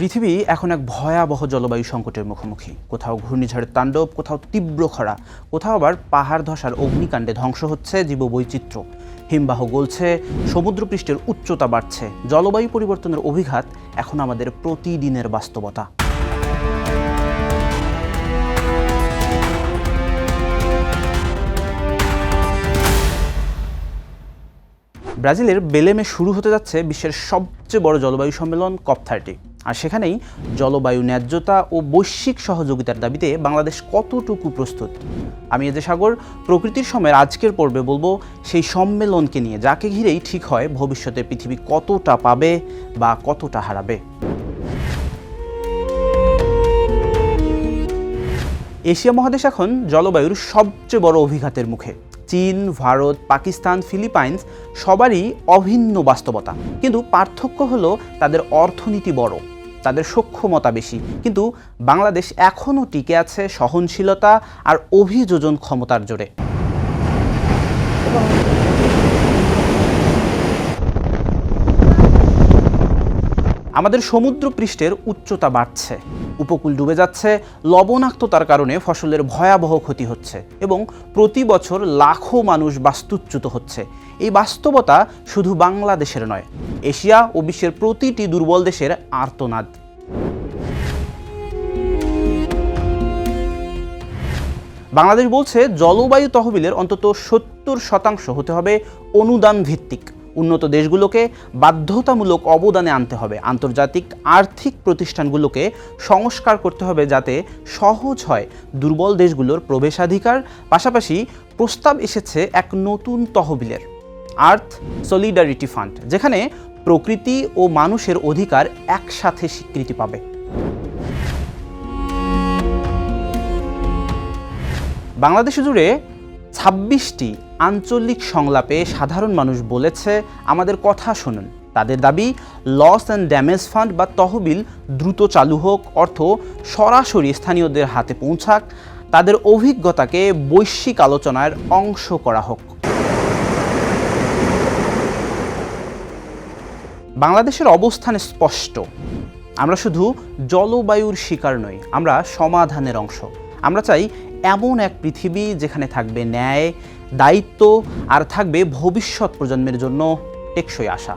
পৃথিবী এখন এক ভয়াবহ জলবায়ু সংকটের মুখোমুখি। কোথাও ঘূর্ণিঝড়ের তাণ্ডব, কোথাও তীব্র খরা, কোথাও আবার পাহাড় ধসার অগ্নিকাণ্ডে ধ্বংস হচ্ছে জীববৈচিত্র্য। হিমবাহ গলছে, সমুদ্রপৃষ্ঠের উচ্চতা বাড়ছে, জলবায়ু পরিবর্তনের অভিঘাত এখন আমাদের প্রতিদিনের বাস্তবতা। ব্রাজিলের বেলেমে শুরু হতে যাচ্ছে বিশ্বের সবচেয়ে বড় জলবায়ু সম্মেলন, কপ থার্টি। আর সেখানেই জলবায়ু ন্যায্যতা ও বৈশ্বিক সহযোগিতার দাবিতে বাংলাদেশ কতটুকু প্রস্তুত? আমি এজে সাগর, প্রকৃতির সময়ের আজকের পর্বে বলব সেই সম্মেলনকে নিয়ে, যাকে ঘিরেই ঠিক হয় ভবিষ্যতে পৃথিবী কতটা পাবে বা কতটা হারাবে। এশিয়া মহাদেশ এখন জলবায়ুর সবচেয়ে বড় অভিঘাতের মুখে। চীন, ভারত, পাকিস্তান, ফিলিপাইন্স সবারই অভিন্ন বাস্তবতা। কিন্তু পার্থক্য হলো তাদের অর্থনীতি বড়। তাদের সক্ষমতা বেশি। কিন্তু বাংলাদেশ এখনও টিকে আছে সহনশীলতা আর অভিযোজন ক্ষমতার জোরে। আমাদের সমুদ্র পৃষ্ঠের উচ্চতা বাড়ছে। উপকূল ডুবে যাচ্ছে, লবণাক্ততার কারণে ফসলের ভয়াবহ ক্ষতি হচ্ছে এবং প্রতি বছর লাখো মানুষ বাস্তুচ্যুত হচ্ছে। এই বাস্তবতা শুধু বাংলাদেশের নয়, এশিয়া ও বিশ্বের প্রতিটি দুর্বল দেশের আর্তনাদ। বাংলাদেশ বলছে, জলবায়ু তহবিলের অন্তত সত্তর শতাংশ হতে হবে অনুদান ভিত্তিক উন্নত দেশগুলোকে বাধ্যতামূলক অবদানে আনতে হবে। আন্তর্জাতিক আর্থিক প্রতিষ্ঠানগুলোকে সংস্কার করতে হবে যাতে সহজ হয় দুর্বল দেশগুলোর প্রবেশাধিকার। পাশাপাশি প্রস্তাব এসেছে এক নতুন তহবিলের, আর্থ সলিডারিটি ফান্ড, যেখানে প্রকৃতি ও মানুষের অধিকার একসাথে স্বীকৃতি পাবে। বাংলাদেশ জুড়ে ছাব্বিশটি আঞ্চলিক সংলাপে সাধারণ মানুষ বলেছে, আমাদের কথা শুনুন। তাদের দাবি লস অ্যান্ড ড্যামেজ ফান্ড বা তহবিল দ্রুত চালু হোক, অর্থ সরাসরি স্থানীয়দের হাতে পৌঁছাক। তাদের অভিজ্ঞতাকে বৈশ্বিক আলোচনার অংশ করা হোক। বাংলাদেশের অবস্থান স্পষ্ট। আমরা শুধু জলবায়ুর শিকার নই, আমরা সমাধানের অংশ। আমরা চাই এমন এক পৃথিবী যেখানে থাকবে ন্যায় দায়িত্ব আর থাকবে ভবিষ্যৎ প্রজন্মের জন্য টেকসই আশা।